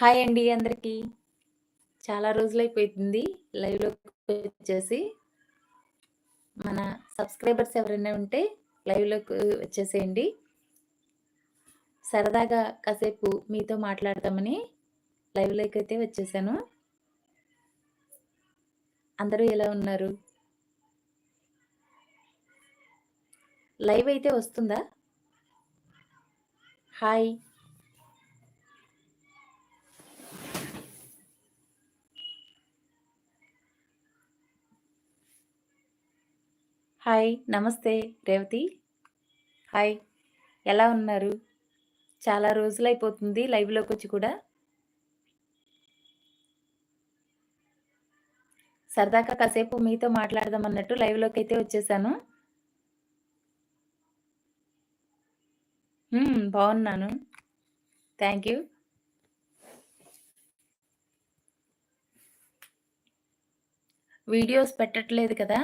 Hi అండి అందరికీ. చాలా రోజులైపోయింది లైవ్లోకి వచ్చేసి మన సబ్స్క్రైబర్స్ ఎవరైనా ఉంటే లైవ్‌లోకి వచ్చేసేయండి. సరదాగా కాసేపు మీతో మాట్లాడదామని అయితే వచ్చేసాను. అందరూ ఎలా ఉన్నారు? లైవ్ అయితే వస్తుందా? హాయ్. హాయ్. నమస్తే రేవతి. హాయ్. ఎలా ఉన్నారు? చాలా రోజులైపోతుంది లైవ్‌లోకొచ్చి కూడా. సరదాగా కాసేపు మీతో మాట్లాడదాం అన్నట్టు అయితే వచ్చేసాను. బాగున్నాను థ్యాంక్ యూ. వీడియోస్ పెట్టట్లేదు కదా!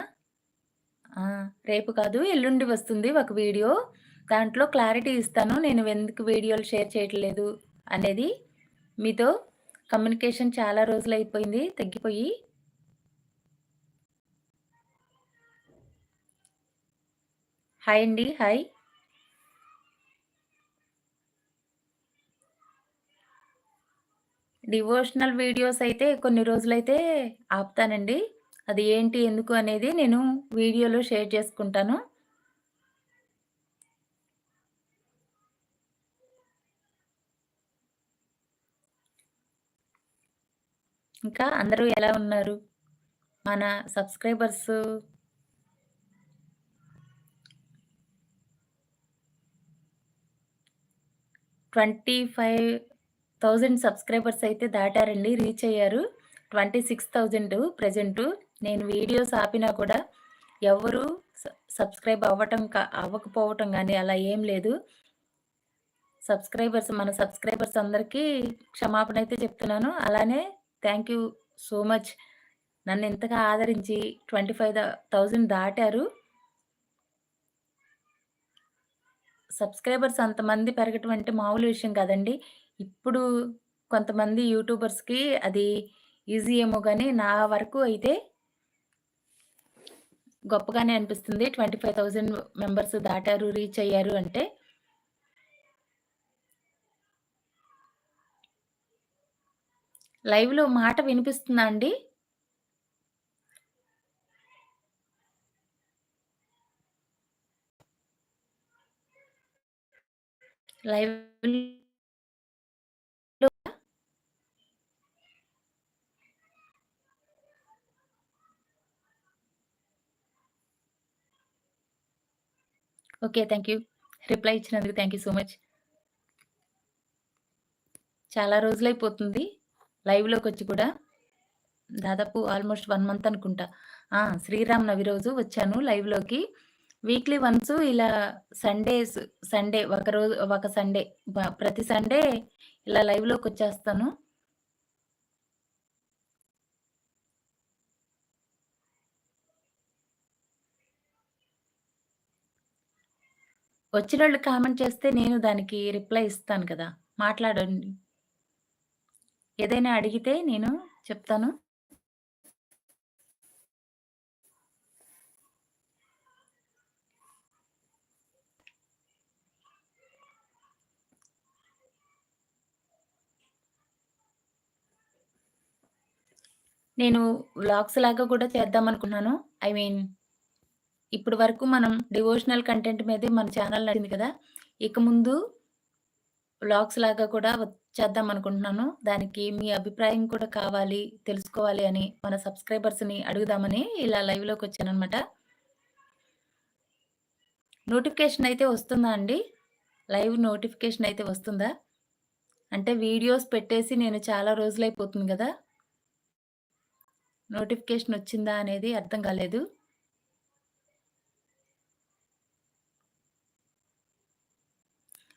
ఆ! రేపు కాదు ఎల్లుండి వస్తుంది ఒక వీడియో. దాంట్లో క్లారిటీ ఇస్తాను. నేను ఎందుకు వీడియోలు షేర్ చేయట్లేదు అనేది. మీతో కమ్యూనికేషన్ చాలా రోజులు అయిపోయింది తగ్గిపోయి. హాయ్ అండి. హాయ్. డివోషనల్ వీడియోస్ అయితే కొన్ని రోజులైతే ఆపుతానండి. అది ఏంటి, ఎందుకు అనేది నేను వీడియోలో షేర్ చేసుకుంటాను. ఇంకా అందరూ ఎలా ఉన్నారు? మన subscribers twenty five thousand subscribers అయితే దాటారండి. రీచ్ అయ్యారు. 26,000 ప్రెజెంటు. నేను వీడియోస్ ఆపినా కూడా ఎవరు సబ్స్క్రైబ్ అవ్వటం అవ్వకపోవటం కానీ అలా ఏం లేదు. సబ్స్క్రైబర్స్ మన సబ్స్క్రైబర్స్ అందరికీ క్షమాపణ అయితే చెప్తున్నాను. అలానే థ్యాంక్ యూ సో మచ్. నన్ను ఇంతగా ఆదరించి 25,000 దాటారు. సబ్స్క్రైబర్స్ అంతమంది పెరగటం అంటే మామూలు విషయం కాదండి. ఇప్పుడు కొంతమంది యూట్యూబర్స్‌కి అది ఈజీ ఏమో కానీ నా వరకు అయితే గొప్పగానే అనిపిస్తుంది. 25,000 మెంబర్స్ దాటారు, రీచ్ అయ్యారు అంటే. లైవ్‌లో మాట వినిపిస్తుందా అండి? Live okay. Thank you. Reply ఇచ్చినందుకు థ్యాంక్ యూ సో మచ్. చాలా రోజులైపోతుంది లైవ్‌లోకొచ్చి కూడా. దాదాపు ఆల్‌మోస్ట్ వన్ మంత్ అనుకుంటా. శ్రీరామ్ నవి రోజు వచ్చాను లైవ్‌లోకి. వీక్లీ వన్స్ ఇలా సండేస్ సండే ఒక రోజు ఒక సండే ప్రతి సండే ఇలా లైవ్లోకి వచ్చేస్తాను వచ్చినోళ్ళు కామెంట్ చేస్తే నేను దానికి రిప్లై ఇస్తాను కదా! మాట్లాడండి. ఏదైనా అడిగితే నేను చెప్తాను. నేను వ్లాగ్స్ లాగా కూడా చేద్దాం అనుకున్నాను ఐ మీన్ ఇప్పటి వరకు మనం డివోషనల్ కంటెంట్ మీదే మన ఛానల్ నడింది కదా! ఇక ముందు బ్లాగ్స్ లాగా కూడా చేద్దాం అనుకుంటున్నాను దానికి మీ అభిప్రాయం కూడా కావాలి, తెలుసుకోవాలి అని మన సబ్స్క్రైబర్స్‌ని అడుగుదామని ఇలా లైవ్లోకి వచ్చాను అనమాట నోటిఫికేషన్ అయితే వస్తుందా అండి? లైవ్ నోటిఫికేషన్ అయితే వస్తుందా? అంటే వీడియోస్ పెట్టేసి నేను చాలా రోజులైపోతుంది కదా నోటిఫికేషన్ వచ్చిందా అనేది అర్థం కాలేదు.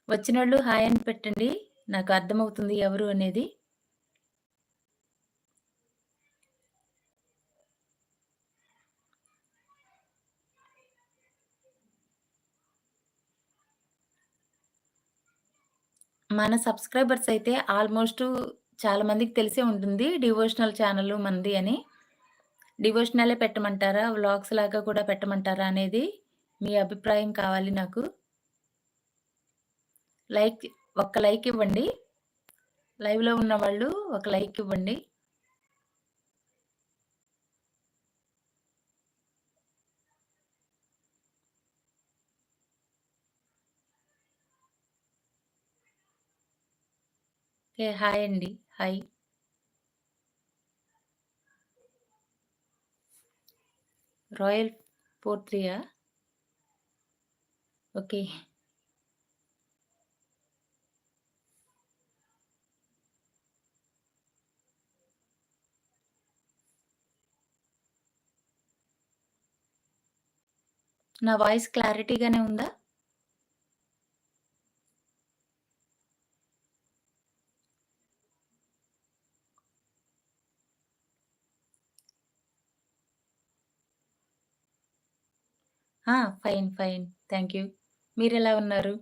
వచ్చినోళ్ళు హాయ్ అని పెట్టండి. నాకు అర్థమవుతుంది ఎవరు అనేది. మన సబ్స్క్రైబర్స్ అయితే ఆల్‌మోస్ట్ చాలా మందికి తెలిసే ఉంటుంది. డివోషనల్ ఛానల్ మనది అని. డివోషనలే పెట్టమంటారా? వ్లాగ్స్ లాగా కూడా పెట్టమంటారా? అనేది మీ అభిప్రాయం కావాలి నాకు. లైక్ ఒక్క లైక్ ఇవ్వండి. లైవ్‌లో ఉన్న వాళ్ళు ఒక లైక్ ఇవ్వండి. ఓకే. హాయ్ అండి. హాయ్. రాయల్ 43ఆ? ఓకే. నా వాయిస్ క్లారిటీగానే ఉందా? ఫైన్. ఫైన్. Thank you. మీరు ఎలా ఉన్నారు?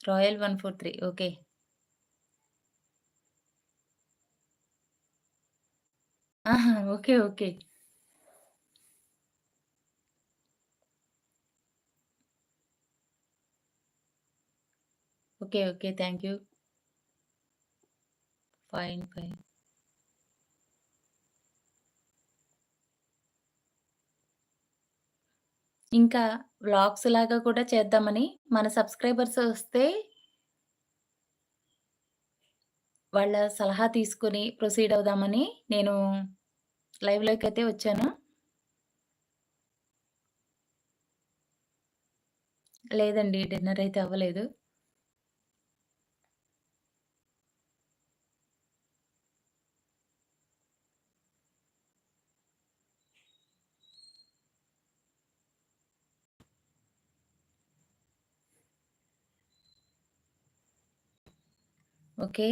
Royal one four three okay. Okay. Okay. Okay. Thank you. Fine. Fine. ఇంకా వ్లాగ్స్ లాగా కూడా చేద్దామని మన సబ్‌స్క్రైబర్స్ వస్తే వాళ్ళ సలహా తీసుకొని ప్రొసీడ్ అవుదామని నేను లైవ్‌లోకైతే వచ్చాను. లేదండి. డిన్నర్ అయితే అవ్వలేదు. ఓకే.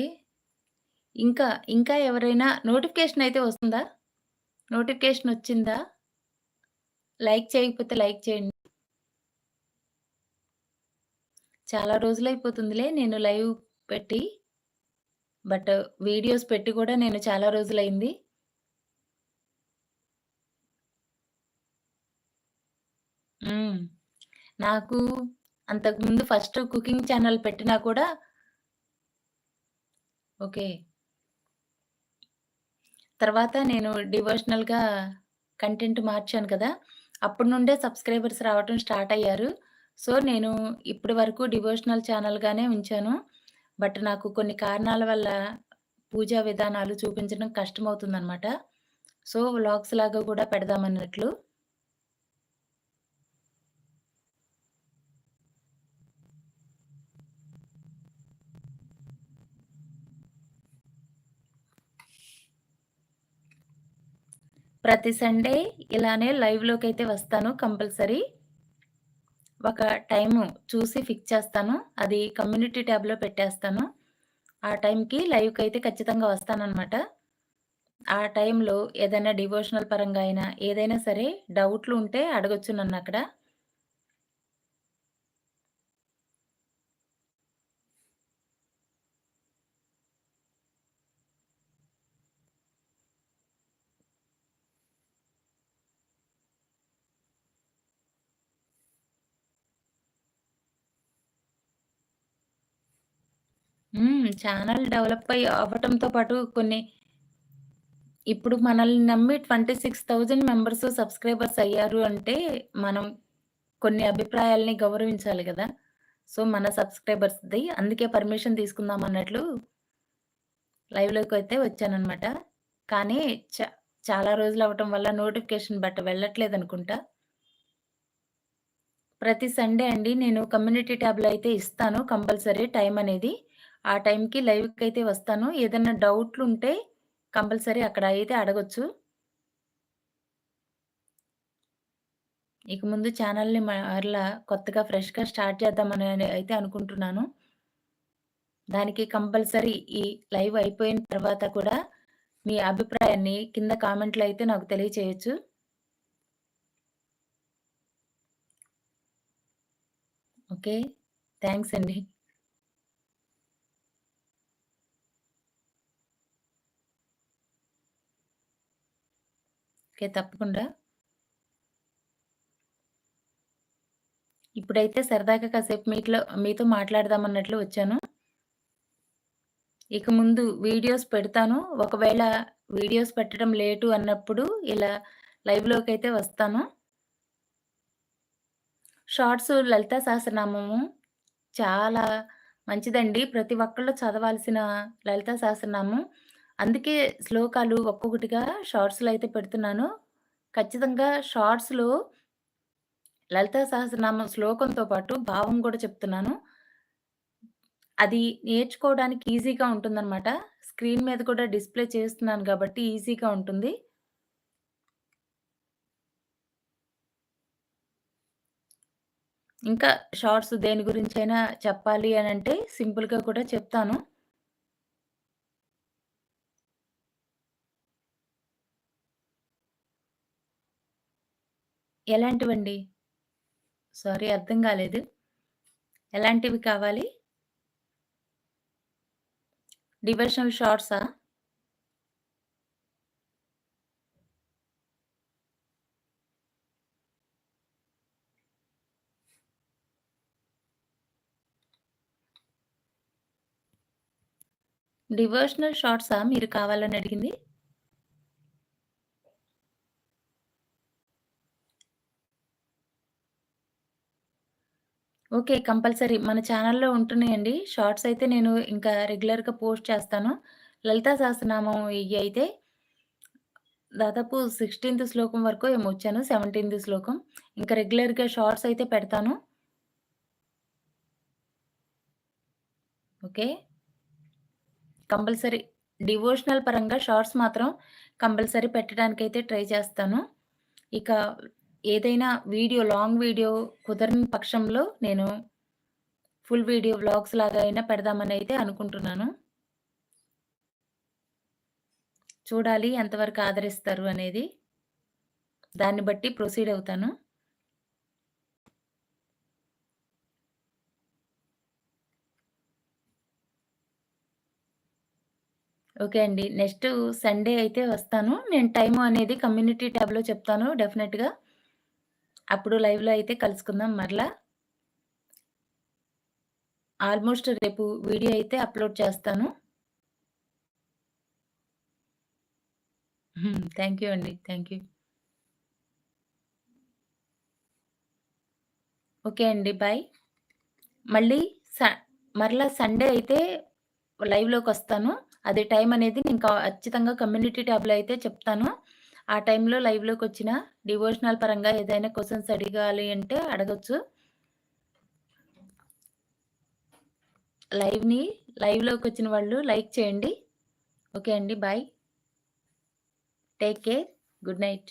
ఇంకా, ఇంకా ఎవరైనా నోటిఫికేషన్ అయితే వస్తుందా? నోటిఫికేషన్ వచ్చిందా? లైక్ చేయకపోతే లైక్ చేయండి. చాలా రోజులైపోతుందిలే నేను లైవ్ పెట్టి. బట్ వీడియోస్ పెట్టి కూడా నేను చాలా రోజులైంది. నాకు అంతకుముందు ఫస్ట్ కుకింగ్ ఛానల్ పెట్టినా కూడా ఓకే. తర్వాత నేను డివోషనల్‌గా కంటెంట్ మార్చాను కదా! అప్పటి నుండే సబ్‌స్క్రైబర్స్ రావటం స్టార్ట్ అయ్యారు. సో, నేను ఇప్పటి వరకు డివోషనల్ ఛానల్‌గానే ఉంచాను. బట్ నాకు కొన్ని కారణాల వల్ల పూజా విధానాలు చూపించడం కష్టమవుతుందనమాట. సో, వ్లాగ్స్ లాగా కూడా పెడదామన్నట్లు. ప్రతి సండే ఇలానే లైవ్లోకి అయితే వస్తాను కంపల్సరీ. ఒక టైము చూసి ఫిక్స్ చేస్తాను. అది కమ్యూనిటీ ట్యాబ్‌లో పెట్టేస్తాను. ఆ టైంకి లైవ్కి అయితే ఖచ్చితంగా వస్తానన్నమాట ఆ టైంలో ఏదైనా డివోషనల్ పరంగా అయినా, ఏదైనా సరే డౌట్లు ఉంటే అడగొచ్చు నన్ను అక్కడ హ్మ్. ఛానల్ డెవలప్ అయ్యి అవ్వటంతో పాటు కొన్ని ఇప్పుడు మనల్ని నమ్మి 26,000 మెంబర్స్, సబ్‌స్క్రైబర్స్ అయ్యారు అంటే, మనం కొన్ని అభిప్రాయాల్ని గౌరవించాలి గదా! సో, మన సబ్‌స్క్రైబర్స్‌ది అందుకే పర్మిషన్ తీసుకుందాం అన్నట్లు లైవ్‌లోకైతే వచ్చాననమాట. కానీ చ చాలా రోజులవ్వటం వల్ల నోటిఫికేషన్ బట్ వెళ్ళట్లేదనుకుంటా. ప్రతి సండే అండి నేను కమ్యూనిటీ ట్యాబ్‌లో అయితే ఇస్తాను కంపల్సరీ టైం అనేది. ఆ టైంకి లైవ్కి అయితే వస్తాను. ఏదైనా డౌట్లు ఉంటే కంపల్సరీ అక్కడ అయితే అడగొచ్చు. ఇక ముందు ఛానల్‌ని మరలా కొత్తగా ఫ్రెష్‌గా స్టార్ట్ చేద్దామని అయితే అనుకుంటున్నాను. దానికి కంపల్సరీ ఈ లైవ్ అయిపోయిన తర్వాత కూడా మీ అభిప్రాయాన్ని కింద కామెంట్‌లో అయితే నాకు తెలియచేయచ్చు ఓకే. థ్యాంక్స్ అండి. ఓకే. తప్పకుండా. ఇప్పుడైతే సరదాగా కాసేపు మీట్లో మీతో మాట్లాడదామన్నట్లు వచ్చాను. ఇక ముందు వీడియోస్ పెడతాను. ఒకవేళ వీడియోస్ పెట్టడం లేటు అన్నప్పుడు ఇలా లైవ్లోకి అయితే వస్తాను. షార్ట్స్ లలితా సహస్రనామము చాలా మంచిదండి. ప్రతి ఒక్కళ్ళు చదవాల్సిన లలితా సహస్రనామం. అందుకే శ్లోకాలు ఒక్కొక్కటిగా షార్ట్స్‌లో అయితే పెడుతున్నాను. ఖచ్చితంగా షార్ట్స్‌లో లలితా సహస్రనామ శ్లోకంతో పాటు భావం కూడా చెప్తున్నాను. అది నేర్చుకోవడానికి ఈజీగా ఉంటుందన్నమాట స్క్రీన్ మీద కూడా డిస్‌ప్లే చేస్తున్నాను కాబట్టి ఈజీగా ఉంటుంది. ఇంకా షార్ట్స్ దేని గురించి అయినా చెప్పాలి అని అంటే సింపుల్‌గా కూడా చెప్తాను. ఎలాంటివండి? సారీ అర్థం కాలేదు ఎలాంటివి కావాలి? డివోషనల్ షార్ట్సా? డివోషనల్ షార్ట్సా మీరు కావాలని అడిగింది? ఓకే. కంపల్సరీ మన ఛానల్లో ఉంటున్నాయండి. షార్ట్స్ అయితే నేను ఇంకా రెగ్యులర్‌గా పోస్ట్ చేస్తాను. లలితా సహస్రనామం ఇవి అయితే దాదాపు 16థ్ శ్లోకం వరకు ఏమో వచ్చాను. 17థ్ శ్లోకం. ఇంకా రెగ్యులర్‌గా షార్ట్స్ అయితే పెడతాను. ఓకే. కంపల్సరీ డివోషనల్ పరంగా షార్ట్స్ మాత్రం కంపల్సరీ పెట్టడానికైతే ట్రై చేస్తాను. ఇక ఏదైనా వీడియో లాంగ్ వీడియో కుదరని పక్షంలో నేను ఫుల్ వీడియో వ్లాగ్స్ లాగా అయినా పెడదామని అయితే అనుకుంటున్నాను. చూడాలి ఎంతవరకు ఆదరిస్తారు అనేది. దాన్ని బట్టి ప్రొసీడ్ అవుతాను. ఓకే అండి. నెక్స్ట్ సండే అయితే వస్తాను. నేను టైము అనేది కమ్యూనిటీ ట్యాబ్‌లో చెప్తాను డెఫినెట్‌గా. అప్పుడు లైవ్‌లో అయితే కలుసుకుందాం మరలా. ఆల్మోస్ట్ రేపు వీడియో అయితే అప్‌లోడ్ చేస్తాను. థ్యాంక్ యూ అండి. Thank you. ఓకే అండి. బాయ్. మళ్ళీ స మరలా సండే అయితే లైవ్లోకి వస్తాను అది టైం అనేది నేను ఖచ్చితంగా కమ్యూనిటీ ట్యాబ్‌లో అయితే చెప్తాను. ఆ టైంలో లైవ్లోకి వచ్చిన డివోషనల్ పరంగా ఏదైనా క్వశ్చన్స్ అడగాలి అంటే అడగచ్చు లైవ్‌ని లైవ్లోకి వచ్చిన వాళ్ళు లైక్ చేయండి. ఓకే అండి. Bye. Take care. Good night.